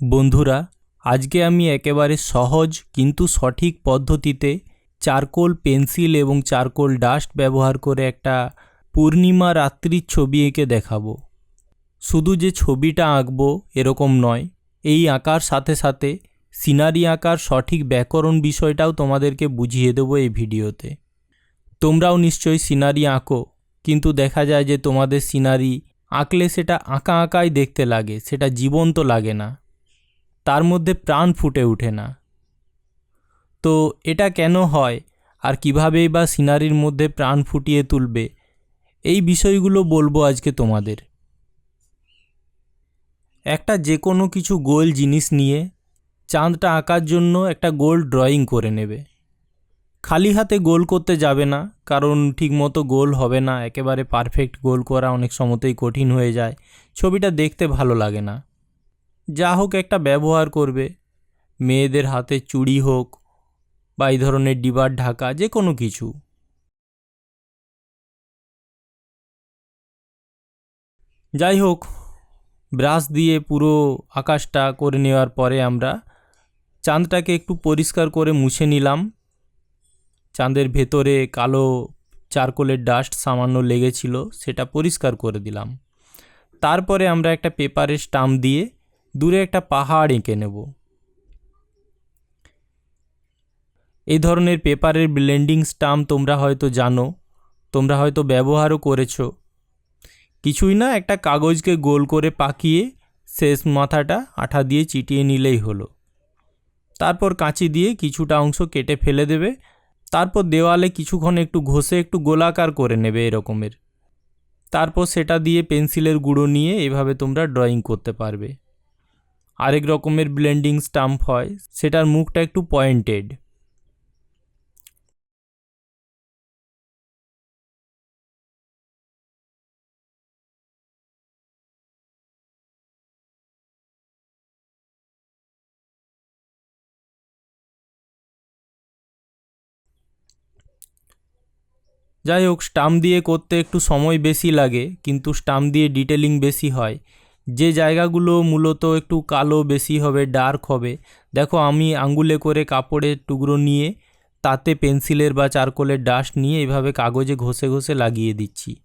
বন্ধুরা, আজকে আমি একেবারে সহজ কিন্তু সঠিক পদ্ধতিতে চারকোল পেন্সিল এবং চারকোল ডাস্ট ব্যবহার করে একটা পূর্ণিমা রাত্রির ছবি এঁকে দেখাবো। শুধু যে ছবিটা আঁকবো এরকম নয়, এই আঁকার সাথে সাথে সিনারি আঁকার সঠিক ব্যাকরণ বিষয়টাও তোমাদেরকে বুঝিয়ে দেবো এই ভিডিওতে। তোমরাও নিশ্চয়ই সিনারি আঁকো, কিন্তু দেখা যায় যে তোমাদের সিনারি আঁকলে সেটা আঁকা আঁকাই দেখতে লাগে, সেটা জীবন্ত লাগে না। তার মধ্যে প্রাণ ফুটে ওঠে না। তো এটা কেন হয়? আর কীভাবেই বা সিনারির মধ্যে প্রাণ ফুটিয়ে তুলবে? এই বিষয়গুলো বলব আজকে তোমাদের। একটা যে কোনো কিছু গোল জিনিস নিয়ে চাঁদটা আঁকার জন্য একটা গোল ড্রয়িং করে নেবে। খালি হাতে গোল করতে যাবে না, কারণ ঠিকমতো গোল হবে না, একেবারে পারফেক্ট গোল করা অনেক সময়তেই কঠিন হয়ে যায়, ছবিটা দেখতে ভালো লাগে না। যা হোক একটা ব্যবহার করবে। মেয়েদের হাতে চুড়ি হোক বা এই ধরনের ডিবার ঢাকা, যে কোনো কিছু। যাই হোক, ব্রাশ দিয়ে পুরো আকাশটা করে নেওয়ার পরে আমরা চাঁদটাকে একটু পরিষ্কার করে মুছে নিলাম। চাঁদের ভেতরে কালো চারকোলের ডাস্ট সামান্য লেগেছিল, সেটা পরিষ্কার করে দিলাম। তারপরে আমরা একটা পেপারে স্টাম্প দিয়ে দূরে একটা পাহাড় এঁকে নেব। এই ধরনের পেপারের ব্লেন্ডিং স্টাম্প তোমরা হয়তো জানো, তোমরা হয়তো ব্যবহারও করেছ। কিছুই না, একটা কাগজকে গোল করে পাকিয়ে শেষ মাথাটা আঠা দিয়ে চিটিয়ে নিলেই হলো। তারপর কাঁচি দিয়ে কিছুটা অংশ কেটে ফেলে দেবে। তারপর দেওয়ালে কিছুক্ষণ একটু ঘষে একটু গোলাকার করে নেবে এরকমের। তারপর সেটা দিয়ে পেন্সিলের গুঁড়ো নিয়ে এভাবে তোমরা ড্রয়িং করতে পারবে। আরেক রকমের ব্লেন্ডিং স্টাম্প হয়, সেটার মুখটা একটু পয়েন্টেড যাই হোক স্টাম্প দিয়ে করতে একটু সময় বেশি লাগে, কিন্তু স্টাম্প দিয়ে ডিটেলিং বেশি হয়। যে জায়গাগুলো মূলত একটু কালো বেশি হবে ডার্ক হবে। দেখো, আমি আঙ্গুলে করে কাপড়ের টুকরো নিয়ে, তাতে পেন্সিলের বা চারকোলের ডাস্ট নিয়ে এভাবে কাগজে ঘষে ঘষে লাগিয়ে দিচ্ছি।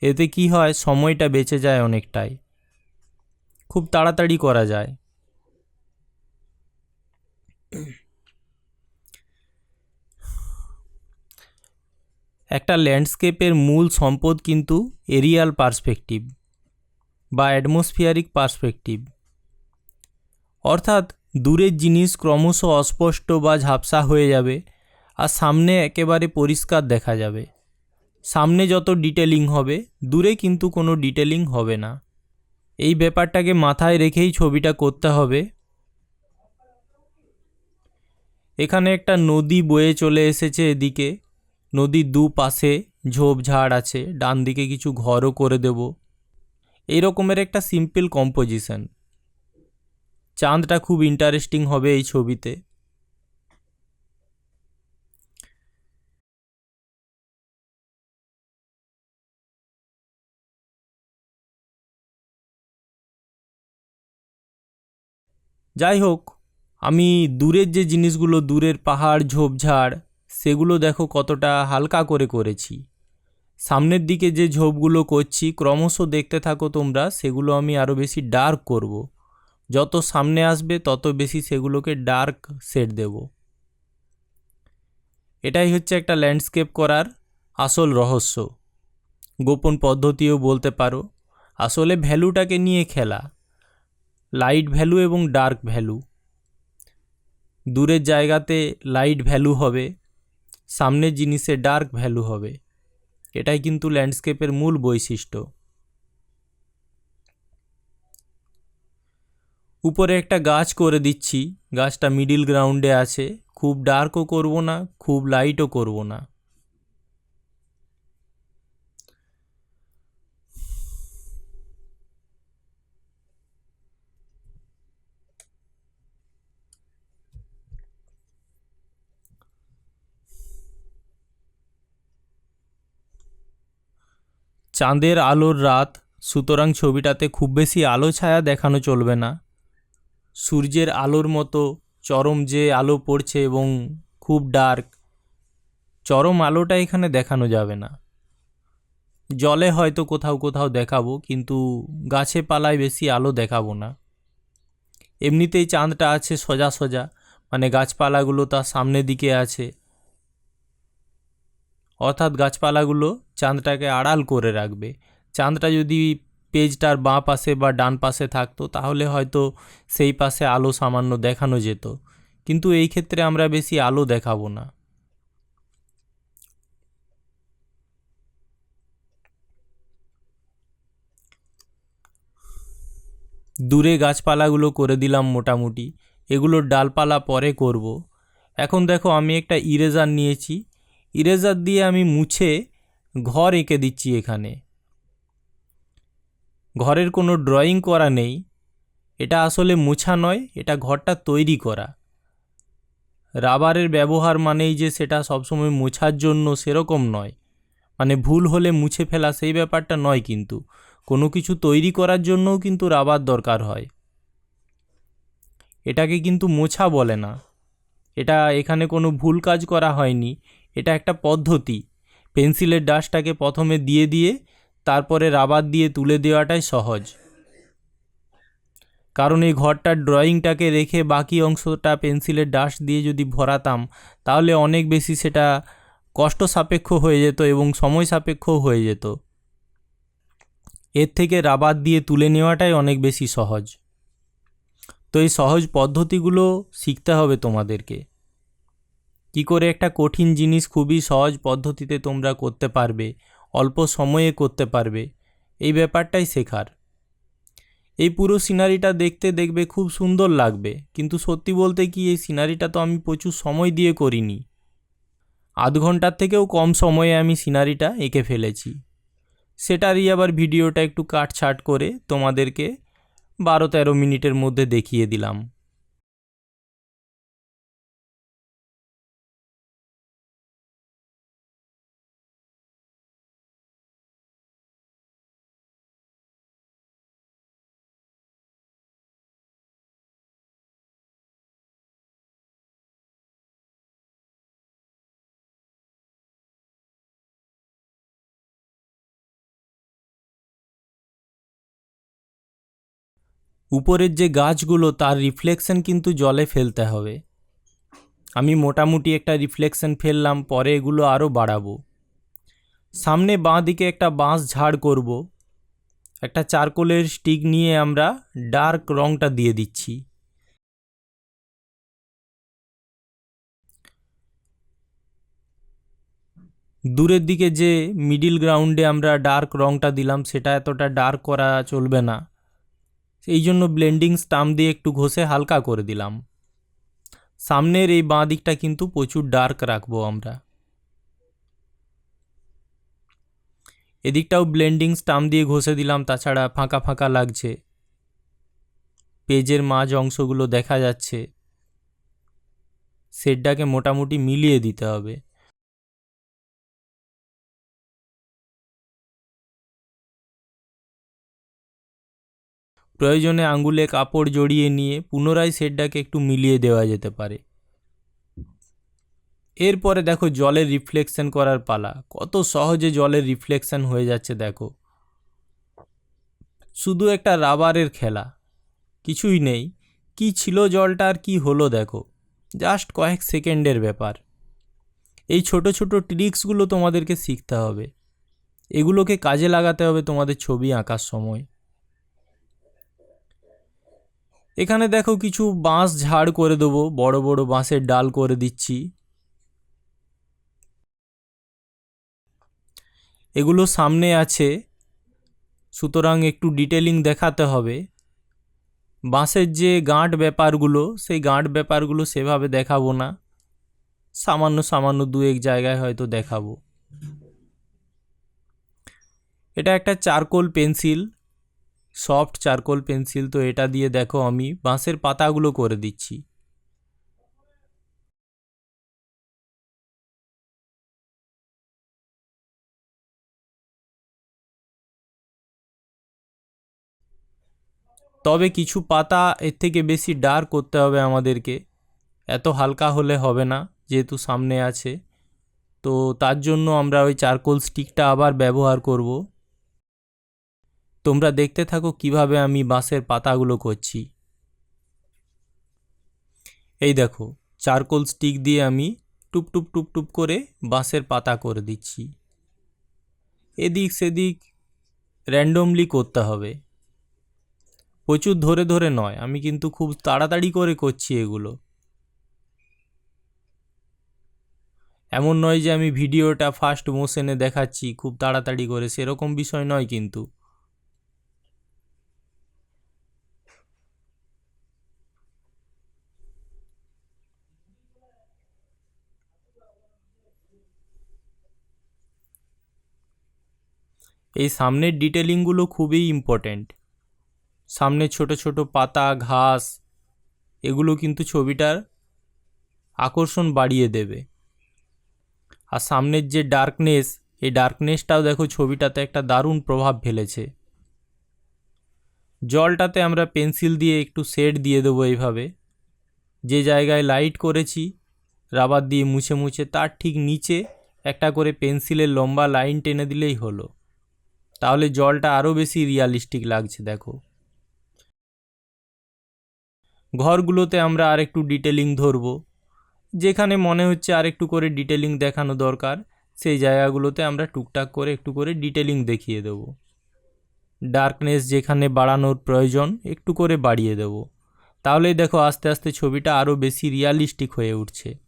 এতে কি হয়, সময়টা বেঁচে যায় অনেকটাই। খুব তাড়াতাড়ি করা যায়। একটা ল্যান্ডস্কেপের মূল সম্পদ কিন্তু এরিয়াল পার্সপেক্টিভ বা অ্যাটমসফিয়ারিক পার্সপেক্টিভ অর্থাৎ দূরের জিনিস ক্রমশ অস্পষ্ট বা ঝাপসা হয়ে যাবে, আর সামনে একেবারে পরিষ্কার দেখা যাবে। সামনে যত ডিটেলিং হবে, দূরে কিন্তু কোনো ডিটেলিং হবে না। এই ব্যাপারটাকে মাথায় রেখেই ছবিটা করতে হবে। এখানে একটা নদী বয়ে চলে এসেছে এদিকে। নদীর দুপাশে ঝোপঝাড় আছে ডান দিকে কিছু ঘরও করে দেব। এই রকমের একটা সিম্পল কম্পোজিশন চাঁদটা খুব ইন্টারেস্টিং হবে এই ছবিতে। যাই হোক, আমি দূরের যে জিনিসগুলো, দূরের পাহাড়, ঝোপঝাড়, সেগুলো দেখো কতটা হালকা করে করেছি। সামনের দিকে যে ঝোপগুলো করছি, ক্রমশ দেখতে থাকো তোমরা, সেগুলো আমি আরও বেশি ডার্ক করব। যত সামনে আসবে, তত বেশি সেগুলোকে ডার্ক শেড দেব। এটাই হচ্ছে একটা ল্যান্ডস্কেপ করার আসল রহস্য। গোপন পদ্ধতিও বলতে পারো। আসলে ভ্যালুটাকে নিয়ে খেলা। লাইট ভ্যালু এবং ডার্ক ভ্যালু দূরের জায়গাতে লাইট ভ্যালু হবে, সামনের জিনিসে ডার্ক ভ্যালু হবে। এটাই কিন্তু ল্যান্ডস্কেপের মূল বৈশিষ্ট্য। উপরে একটা গাছ করে দিচ্ছি, গাছটা মিডিল গ্রাউন্ডে আছে, খুব ডার্কও করব না, খুব লাইটও করব না। চাঁদের আলোর রাত, সুতরাং ছবিটাতে খুব বেশি আলো ছায়া দেখানো চলবে না। সূর্যের আলোর মতো চরম যে আলো পড়ছে এবং খুব ডার্ক, চরম আলোটা এখানে দেখানো যাবে না। জলে হয়তো কোথাও কোথাও দেখাবো, কিন্তু গাছে পালায় বেশি আলো দেখাবো না। এমনিতেই চাঁদটা আছে সোজা সোজা মানে গাছপালাগুলো তার সামনের দিকে আছে। অর্থাৎ গাছপালাগুলো চাঁদটাকে আড়াল করে রাখবে। চাঁদটা যদি পেজটার বাঁ পাশে বা ডান পাশে থাকতো, তাহলে হয়তো সেই পাশে আলো সামান্য দেখানো যেত। কিন্তু এই ক্ষেত্রে আমরা বেশি আলো দেখাবো না। দূরে গাছপালাগুলো করে দিলাম মোটামুটি। এগুলোর ডালপালা পরে করব। এখন দেখো আমি একটা ইরেজার নিয়েছি। ইরেজার দিয়ে আমি মুছে ঘর এঁকে দিচ্ছি এখানে। ঘরের কোনো ড্রয়িং করা নেই। এটা আসলে মোছা নয়, এটা ঘরটা তৈরি করা। রাবারের ব্যবহার মানেই যে সেটা সবসময় মোছার জন্য সেরকম নয়। মানে ভুল হলে মুছে ফেলা সেই ব্যাপারটা নয় কিন্তু। কোনো কিছু তৈরি করার জন্যও কিন্তু রাবার দরকার হয়। এটাকে কিন্তু মোছা বলে না। এটা এখানে কোনো ভুল কাজ করা হয়নি। এটা একটা পদ্ধতি। পেন্সিলের ডাস্টটাকে প্রথমে দিয়ে দিয়ে, তারপরে রাবার দিয়ে তুলে দেওয়াটাই সহজ। কারণ এই ঘরটার ড্রয়িংটাকে রেখে বাকি অংশটা পেন্সিলের ডাস্ট দিয়ে যদি ভরাতাম, তাহলে অনেক বেশি সেটা কষ্ট সাপেক্ষ হয়ে যেত এবং সময় সাপেক্ষও হয়ে যেত। এর থেকে রাবার দিয়ে তুলে নেওয়াটাই অনেক বেশি সহজ। তো এই সহজ পদ্ধতিগুলো শিখতে হবে তোমাদেরকে। কি করে একটা কঠিন জিনিস খুবই সহজ পদ্ধতিতে তোমরা করতে পারবে, অল্প সময়ে করতে পারবে, এই ব্যাপারটাই শেখার। এই পুরো সিনারিটা দেখতে দেখবে খুব সুন্দর লাগবে, কিন্তু সত্যি বলতে কি এই সিনারিটা তো আমি প্রচুর সময় দিয়ে করিনি। আধ ঘণ্টার থেকেও কম সময়ে আমি সিনারিটা এঁকে ফেলেছি। সেটারই আবার ভিডিওটা একটু কাটছাট করে তোমাদেরকে বারো তেরো মিনিটের মধ্যে দেখিয়ে দিলাম। উপরের যে গাছগুলো, তার রিফ্লেকশন কিন্তু জলে ফেলতে হবে। আমি মোটামুটি একটা রিফ্লেকশন ফেললাম, পরে এগুলো আরও বাড়াবো। সামনে বাঁ দিকে একটা বাঁশ ঝাড় করব। একটা চারকোলের স্টিক নিয়ে আমরা ডার্ক রংটা দিয়ে দিচ্ছি। দূরের দিকে যে মিডিল গ্রাউন্ডে আমরা ডার্ক রংটা দিলাম, সেটা এতটা ডার্ক করা চলবে না। এই জন্য ব্লেন্ডিং স্টাম্প দিয়ে একটু ঘষে হালকা করে দিলাম। সামনের এই বাঁ দিকটা কিন্তু প্রচুর ডার্ক রাখব আমরা। এদিকটাও ব্লেন্ডিং স্টাম্প দিয়ে ঘষে দিলাম, তাছাড়া ফাঁকা ফাঁকা লাগছে। পেজের মাঝ অংশগুলো দেখা যাচ্ছে। সেটটাকে মোটামুটি মিলিয়ে দিতে হবে। প্রয়োজনে আঙ্গুলে কাপড় জড়িয়ে নিয়ে পুনরায় শেডটাকে একটু মিলিয়ে দেওয়া যেতে পারে। এরপরে দেখো জলের রিফ্লেকশন করার পালা। কত সহজে জলের রিফ্লেকশন হয়ে যাচ্ছে দেখো। শুধু একটা রাবারের খেলা। কিছুই নেই। কি ছিল জলটা আর কি হলো দেখো। জাস্ট কয়েক সেকেন্ডের ব্যাপার। এই ছোট ছোট ট্রিক্সগুলো তোমাদেরকে শিখতে হবে। এগুলোকে কাজে লাগাতে হবে তোমাদের ছবি আঁকার সময়। এখানে দেখো কিছু বাঁশ ঝাড় করে দেবো, বড় বড় বাঁশের ডাল করে দিচ্ছি। এগুলো সামনে আছে, সুতরাং একটু ডিটেলিং দেখাতে হবে। বাঁশের যে গাঁট ব্যাপারগুলো, সেই গাঁট ব্যাপারগুলো সেভাবে দেখাবো না। সামান্য সামান্য দু এক জায়গায় হয়তো দেখাবো। এটা একটা charcoal pencil. Soft charcoal pencil তো এটা দিয়ে দেখো আমি বাঁশের পাতাগুলো করে দিচ্ছি। তবে কিছু পাতা এর থেকে বেশি ডার্ক করতে হবে আমাদেরকে। এত হালকা হলে হবে না, যেহেতু সামনে আছে। তো তার জন্য আমরা ওই চারকোল স্টিকটা আবার ব্যবহার করব। তোমরা দেখতে থাকো কীভাবে আমি বাঁশের পাতাগুলো করছি। এই দেখো, চারকোল স্টিক দিয়ে আমি টুপ টুপ টুপ টুপ করে বাঁশের পাতা করে দিচ্ছি। এদিক সেদিক র্যান্ডমলি করতে হবে। প্রচুর ধরে ধরে নয়, আমি কিন্তু খুব তাড়াতাড়ি করে করছি এগুলো। এমন নয় যে আমি ভিডিওটা ফাস্ট মোশনে দেখাচ্ছি, খুব তাড়াতাড়ি করে, সেরকম বিষয় নয় কিন্তু। এই সামনের ডিটেলিংগুলো খুবই ইম্পর্ট্যান্ট সামনে ছোট ছোট পাতা, ঘাস, এগুলো কিন্তু ছবিটার আকর্ষণ বাড়িয়ে দেবে। আর সামনের যে ডার্কনেস এই ডার্কনেসটাও দেখো ছবিটাতে একটা দারুণ প্রভাব ফেলেছে। জলটাতে আমরা পেন্সিল দিয়ে একটু শেড দিয়ে দেবো এইভাবে। যে জায়গায় লাইট করেছি রাবার দিয়ে মুছে মুছে, তার ঠিক নিচে একটা করে পেন্সিলের লম্বা লাইন টেনে দিলেই হলো। তাহলে জলটা আরও বেশি রিয়ালিস্টিক লাগছে, দেখো। ঘরগুলোতে আমরা আরেকটু ডিটেলিং ধরবো। যেখানে মনে হচ্ছে আরেকটু করে ডিটেলিং দেখানো দরকার, সেই জায়গাগুলোতে আমরা টুকটাক করে একটু করে ডিটেলিং দেখিয়ে দেবো। ডার্কনেস যেখানে বাড়ানোর প্রয়োজন, একটু করে বাড়িয়ে দেব। তাহলেই দেখো আস্তে আস্তে ছবিটা আরও বেশি রিয়ালিস্টিক হয়ে উঠছে।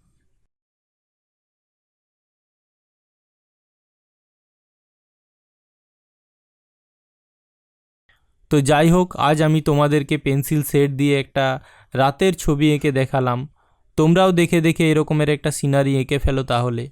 তো যাই হোক, আজ আমি তোমাদেরকে পেন্সিল সেট দিয়ে একটা রাতের ছবি এঁকে দেখালাম। তোমরাও দেখে দেখে এরকমের একটা সিনারি এঁকে ফেলো তাহলে।